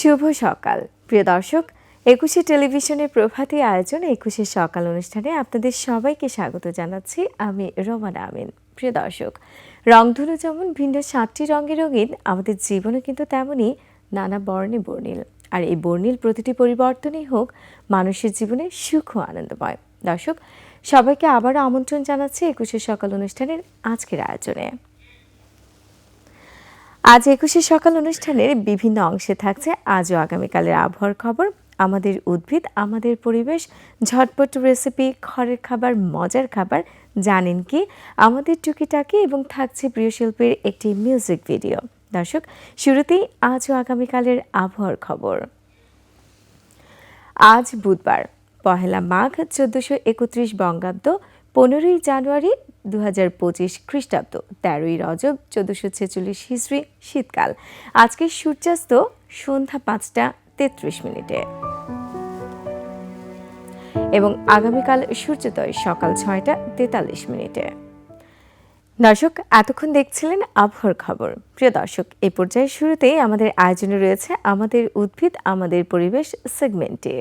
শুভ সকাল। প্রিয় দর্শক, একুশে টেলিভিশনের প্রভাতী আয়োজন একুশে সকাল অনুষ্ঠানে আপনাদের সবাইকে স্বাগত জানাচ্ছি। আমি রোমানা আমিন। প্রিয় দর্শক, রংধনু যেমন ভিন্ন সাতটি রঙে রঙিন, আমাদের জীবনে কিন্তু তেমনই নানা বর্ণে বর্ণিল। আর এই বর্ণিল প্রতিটি পরিবর্তনই হোক, মানুষের জীবনে সুখ ও আনন্দময়। দর্শক, সবাইকে আবারও আমন্ত্রণ জানাচ্ছি একুশে সকাল অনুষ্ঠানের আজকের আয়োজনে। আজ একুশে সকাল অনুষ্ঠানের বিভিন্ন অংশে থাকছে আজও আগামীকালের আবহাওয়ার খবর। আমাদের উদ্ভিদ, আমাদের পরিবেশ, ঝটপট রেসিপি, ঘরের খাবার, মজার খাবার, জানেন কি? আমাদের টুকিটাকি এবং থাকছে প্রিয় শিল্পীর একটি মিউজিক ভিডিও। দর্শক, শুরুতেই আজও আগামীকালের আবহাওয়ার খবর। আজ বুধবার, পহেলা মাঘ, চোদ্দশো একত্রিশ বঙ্গাব্দ পনেরোই জানুয়ারি দু হাজার পঁচিশ খ্রিস্টাব্দ, তেরোই রজব চোদ্দশো ছেচল্লিশ হিসড়ি শীতকাল। আজকে সূর্যাস্ত সন্ধ্যা পাঁচটা তেত্রিশ মিনিটে। এবং আগামীকাল সূর্যোদয় সকাল ছয়টা তেতাল্লিশ মিনিটে। দর্শক, এতক্ষণ দেখছিলেন আবহাওয়ার খবর। প্রিয় দর্শক এই পর্যায়ে শুরুতেই আমাদের আয়োজনে রয়েছে আমাদের উদ্ভিদ, আমাদের পরিবেশ সেগমেন্টে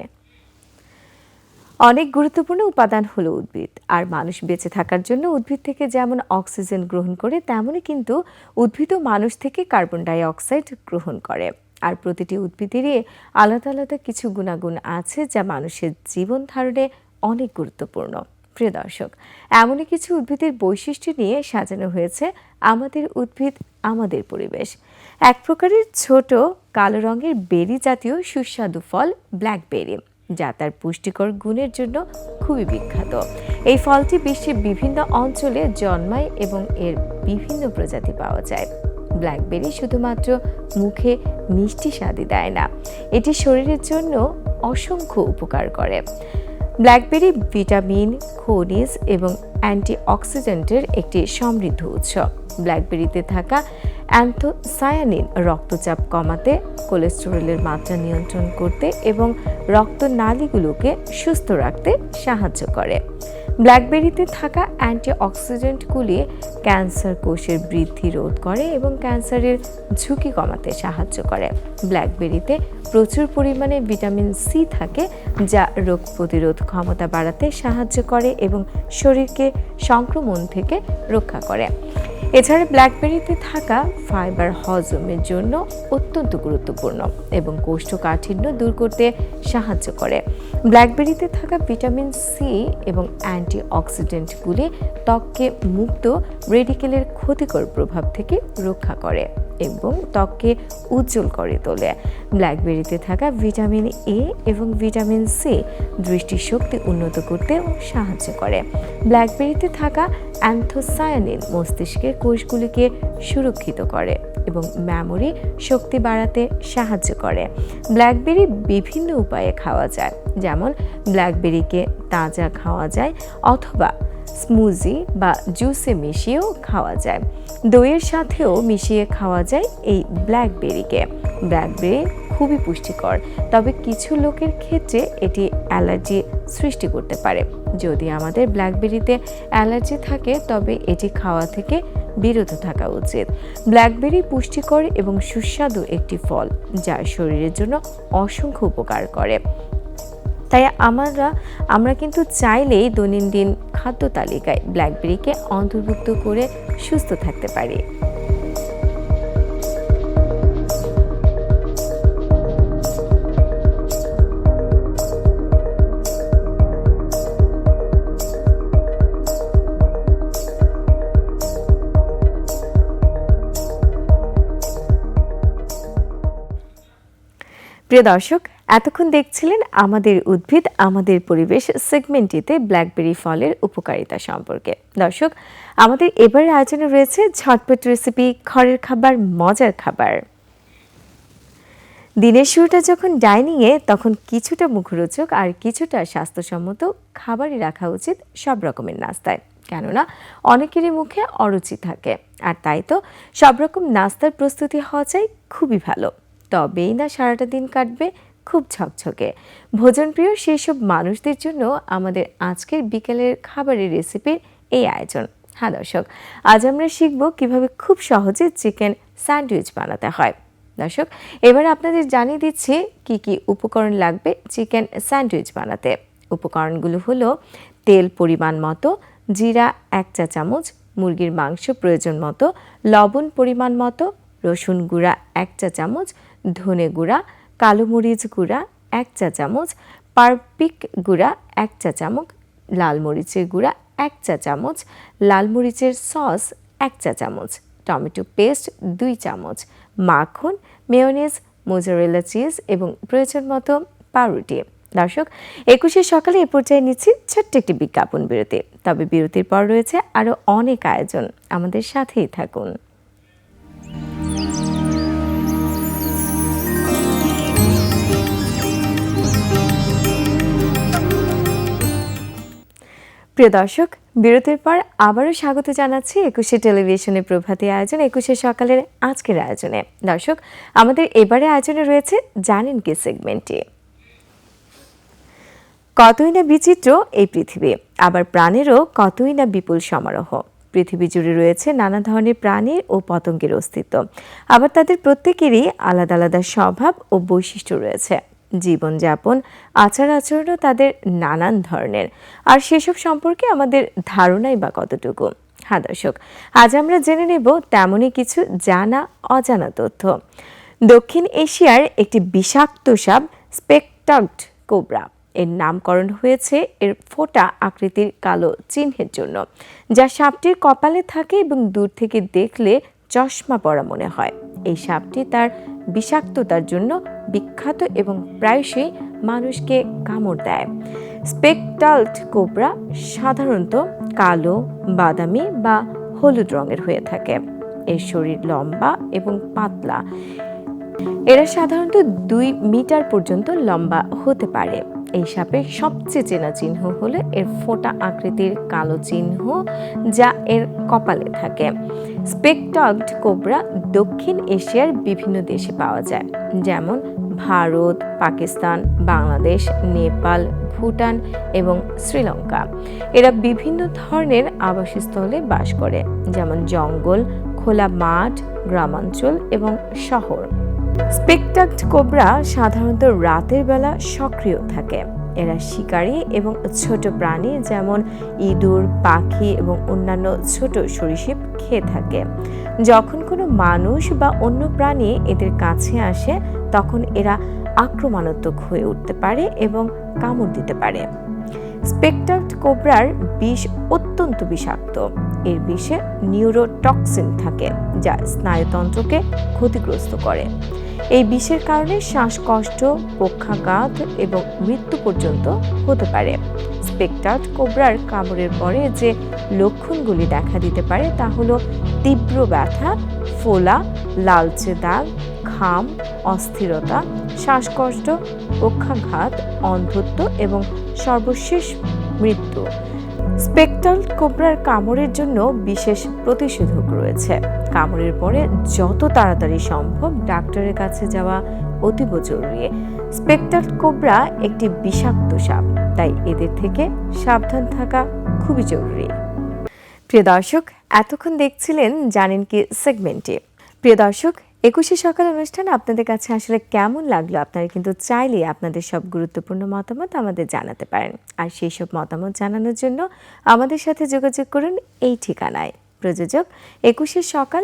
অনেক গুরুত্বপূর্ণ উপাদান হলো উদ্ভিদ। আর মানুষ বেঁচে থাকার জন্য উদ্ভিদ থেকে যেমন অক্সিজেন গ্রহণ করে, তেমনই কিন্তু উদ্ভিদও মানুষ থেকে কার্বন ডাই অক্সাইড গ্রহণ করে। আর প্রতিটি উদ্ভিদেরই আলাদা আলাদা কিছু গুণাগুণ আছে যা মানুষের জীবন ধারণে অনেক গুরুত্বপূর্ণ। প্রিয় দর্শক, এমনই কিছু উদ্ভিদের বৈশিষ্ট্য নিয়ে সাজানো হয়েছে আমাদের উদ্ভিদ, আমাদের পরিবেশ। এক প্রকারের ছোট, কালো রঙের বেরি জাতীয় সুস্বাদু ফল ব্ল্যাকবেরি। যা তার পুষ্টিকর গুণের জন্য খুবই বিখ্যাত। এই ফলটি বিশ্বের বিভিন্ন অঞ্চলে জন্মায় এবং এর বিভিন্ন প্রজাতি পাওয়া যায়। ব্ল্যাকবেরি শুধুমাত্র মুখে মিষ্টি স্বাদই দেয় না, এটি শরীরের জন্য অসংখ্য উপকার করে। ব্ল্যাকবেরি ভিটামিন, খনিজ এবং অ্যান্টিঅক্সিডেন্টের একটি সমৃদ্ধ উৎস। ব্ল্যাকবেরিতে থাকা অ্যান্থোসায়ানিন রক্তচাপ কমাতে, কোলেস্টেরলের মাত্রা নিয়ন্ত্রণ করতে এবং রক্তনালীগুলোকে সুস্থ রাখতে সাহায্য করে। ব্ল্যাকবেরিতে থাকা অ্যান্টিঅক্সিডেন্টগুলি ক্যান্সার কোষের বৃদ্ধি রোধ করে এবং ক্যান্সারের ঝুঁকি কমাতে সাহায্য করে। ব্ল্যাকবেরিতে প্রচুর পরিমাণে ভিটামিন সি থাকে, যা রোগ প্রতিরোধ ক্ষমতা বাড়াতে সাহায্য করে এবং শরীরকে সংক্রমণ থেকে রক্ষা করে। এছাড়া ব্ল্যাকবেরিতে থাকা ফাইবার হজমের জন্য অত্যন্ত গুরুত্বপূর্ণ এবং কোষ্ঠকাঠিন্য দূর করতে সাহায্য করে। ব্ল্যাকবেরিতে থাকা ভিটামিন সি এবং অ্যান্টি অক্সিডেন্টগুলি ত্বককে মুক্ত, রেডিকেলের ক্ষতিকর প্রভাব থেকে রক্ষা করে। এবং ত্বককে উজ্জ্বল করে তোলে। ব্ল্যাকবেরিতে থাকা ভিটামিন এ এবং ভিটামিন সি দৃষ্টিশক্তি উন্নত করতেও সাহায্য করে। ব্ল্যাকবেরিতে থাকা অ্যান্থোসায়ানিন মস্তিষ্কের কোষগুলিকে সুরক্ষিত করে এবং মেমোরি শক্তি বাড়াতে সাহায্য করে। ব্ল্যাকবেরি বিভিন্ন উপায়ে খাওয়া যায়, যেমন ব্ল্যাকবেরিকে তাজা খাওয়া যায় অথবা স্মুজি বা জুসে মিশিয়েও খাওয়া যায়। দইয়ের সাথেও মিশিয়ে খাওয়া যায় এই ব্ল্যাকবেরিকে। ব্ল্যাকবেরি খুবই পুষ্টিকর, তবে কিছু লোকের ক্ষেত্রে এটি অ্যালার্জি সৃষ্টি করতে পারে। যদি আমাদের ব্ল্যাকবেরিতে অ্যালার্জি থাকে, তবে এটি খাওয়া থেকে বিরত থাকা উচিত। ব্ল্যাকবেরি পুষ্টিকর এবং সুস্বাদু একটি ফল, যা শরীরের জন্য অসংখ্য উপকার করে। তাই আমরা আমরা কিন্তু চাইলেই দৈনন্দিন খাদ্য তালিকায় ব্ল্যাকবেরিকে অন্তর্ভুক্ত করে সুস্থ থাকতে পারি। প্রিয় দর্শক, এতক্ষণ দেখছিলেন আমাদের উদ্ভিদ, আমাদের পরিবেশ সেগমেন্টটিতে ব্ল্যাকবেরি ফলের উপকারিতা সম্পর্কে। দর্শক, আমাদের এবারের আয়োজনে রয়েছে ঝটপট রেসিপি ঘরের খাবার, মজার খাবার। দিনের শুরুটা যখন ডাইনিংয়ে, তখন কিছুটা মুখরোচক আর কিছুটা স্বাস্থ্যসম্মত খাবারই রাখা উচিত সব রকমের নাস্তায়। কেননা, অনেকেরই মুখে অরুচি থাকে। আর তাই তো সব রকম নাস্তার প্রস্তুতি হওয়া চাই খুবই ভালো। তবেই না সারাটা দিন কাটবে খুব ঝকঝকে। ভোজনপ্রিয় সেই সব মানুষদের জন্য আমাদের আজকের বিকেলের খাবারের রেসিপির এই আয়োজন। হ্যাঁ দর্শক, আজ আমরা শিখব কীভাবে খুব সহজে চিকেন স্যান্ডউইচ বানাতে হয়। দর্শক, এবার আপনাদের জানিয়ে দিচ্ছি কি কি উপকরণ লাগবে চিকেন স্যান্ডউইচ বানাতে। উপকরণগুলো হলো তেল পরিমাণ মতো, জিরা এক চা চামচ, মুরগির মাংস প্রয়োজন মতো, লবণ পরিমাণ মতো, রসুন গুঁড়া এক চা চামচ ধনে গুঁড়া, কালো মরিচ গুঁড়া এক চা চামচ, পারপিক গুঁড়া এক চা চামচ, লাল মরিচের গুঁড়া এক চা চামচ, লাল মরিচের সস এক চা চামচ, টমেটো পেস্ট দুই চামচ, মাখন মেয়োনিজ মোজারেলা চিজ এবং প্রয়োজন মতো পাউরুটি। দর্শক, একুশে সকালে এ পর্যায়ে নিচ্ছি ছোট্ট একটি বিজ্ঞাপন বিরতি। তবে বিরতির পর রয়েছে আরও অনেক আয়োজন। আমাদের সাথেই থাকুন। প্রিয় দর্শক, বিরতির পর আবারও স্বাগত জানাচ্ছি একুশে টেলিভিশনের প্রভাতী আয়োজন, একুশে সকালের আজকের আয়োজনে। দর্শক, আমাদের এবারে আয়োজনে রয়েছে জানেন কি সেগমেন্টটি। কতই না বিচিত্র এই পৃথিবী, আবার প্রাণেরও কতই না বিপুল সমারোহ। পৃথিবী জুড়ে রয়েছে নানা ধরনের প্রাণী ও পতঙ্গের অস্তিত্ব। আবার তাদের প্রত্যেকেরই আলাদা আলাদা স্বভাব ও বৈশিষ্ট্য রয়েছে। জীবনযাপন আচার আচরণও তাদের নানান ধরনের। আর সেসব সম্পর্কে আমাদের ধারণাই বা কতটুকু? হ্যাঁ দর্শক, আজ আমরা জেনে নেব তেমনই কিছু জানা, অজানা তথ্য। দক্ষিণ এশিয়ার একটি বিষাক্ত সাপ স্পেকটাক্ট কোবরা। এর নামকরণ হয়েছে এর ফোটা আকৃতির কালো চিহ্নের জন্য, যা সাপটির কপালে থাকে এবং দূর থেকে দেখলে চশমা পরা মনে হয়। এই সাপটি তার বিষাক্ততার জন্য বিখ্যাত এবং প্রায়শই মানুষকে কামড় দেয়। স্পেকটাল্ট কোবরা সাধারণত কালো, বাদামি বা হলুদ রঙের হয়ে থাকে। এর শরীর লম্বা এবং পাতলা। এরা সাধারণত দুই মিটার পর্যন্ত লম্বা হতে পারে। এই সাপের সবচেয়ে চেনা চিহ্ন হলো এর ফোটা আকৃতির কালো চিহ্ন যা এর কপালে থাকে। স্পেকটগড কোবরা দক্ষিণ এশিয়ার বিভিন্ন দেশে পাওয়া যায়, যেমন ভারত, পাকিস্তান, বাংলাদেশ, নেপাল, ভুটান এবং শ্রীলঙ্কা। এরা বিভিন্ন ধরনের আবাসস্থলে বাস করে, যেমন জঙ্গল, খোলা মাঠ, গ্রামাঞ্চল এবং শহর। স্পেকটাক্ট কোবরা সাধারণত রাতের বেলা সক্রিয় থাকে। এরা শিকারী এবং ছোট প্রাণী যেমন ইঁদুর, পাখি এবং অন্যান্য ছোট সরীসৃপ খেয়ে থাকে। যখন কোনো মানুষ বা অন্য প্রাণী এদের কাছে আসে, তখন এরা আক্রমণাত্মক হয়ে উঠতে পারে এবং কামড় দিতে পারে। স্পেকটাক্ট কোবরার বিষ অত্যন্ত বিষাক্ত। এর বিষে নিউরোটক্সিন থাকে, যা স্নায়ুতন্ত্রকে ক্ষতিগ্রস্ত করে। এই বিষের কারণে শ্বাসকষ্ট, পক্ষাঘাত এবং মৃত্যু পর্যন্ত হতে পারে। স্পেকটাট কোবরার কামড়ের পরে যে লক্ষণগুলি দেখা দিতে পারে তা হলো তীব্র ব্যথা, ফোলা, লালচে দাগ, ঘাম, অস্থিরতা, শ্বাসকষ্ট, পক্ষাঘাত, অন্ধত্ব এবং সর্বশেষ মৃত্যু। স্পেকটাল কোবরার কামড়ের জন্য বিশেষ প্রতিষেধক রয়েছে। কামড়ের পরে যত তাড়াতাড়ি সম্ভব ডাক্তারের কাছে যাওয়া অতীব জরুরি। স্পেকটাল কোবরা একটি বিষাক্ত সাপ, তাই এদের থেকে সাবধান থাকা খুবই জরুরি। প্রিয় দর্শক, এতক্ষণ দেখছিলেন জানেন কি সেগমেন্টে। প্রিয় দর্শক একুশে সকাল অনুষ্ঠান আপনাদের কাছে আসলে কেমন লাগল? আপনারা কিন্তু চাইলে আপনাদের সব গুরুত্বপূর্ণ মতামত আমাদের জানাতে পারেন। আর সেই সব মতামত জানানোর জন্য আমাদের সাথে যোগাযোগ করুন এই ঠিকানায়। প্রযোজক, একুশে সকাল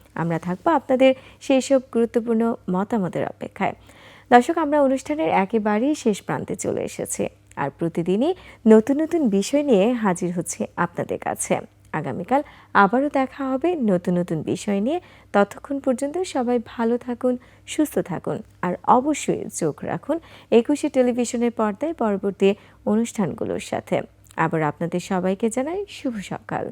আমরা থাকব আপনাদের সেই সব গুরুত্বপূর্ণ মতামতের অপেক্ষায়। দর্শক, আমরা অনুষ্ঠানের একেবারেই শেষ প্রান্তে চলে এসেছি আর প্রতিদিনই নতুন নতুন বিষয় নিয়ে হাজির হচ্ছে আপনাদের কাছে। আগামীকাল আবারও দেখা হবে নতুন নতুন বিষয় নিয়ে। ততক্ষণ পর্যন্ত সবাই ভালো থাকুন, সুস্থ থাকুন আর অবশ্যই চোখ রাখুন একুশে টেলিভিশনের পর্দায় পরবর্তী অনুষ্ঠানগুলোর সাথে। আবার আপনাদের সবাইকে জানাই শুভ সকাল।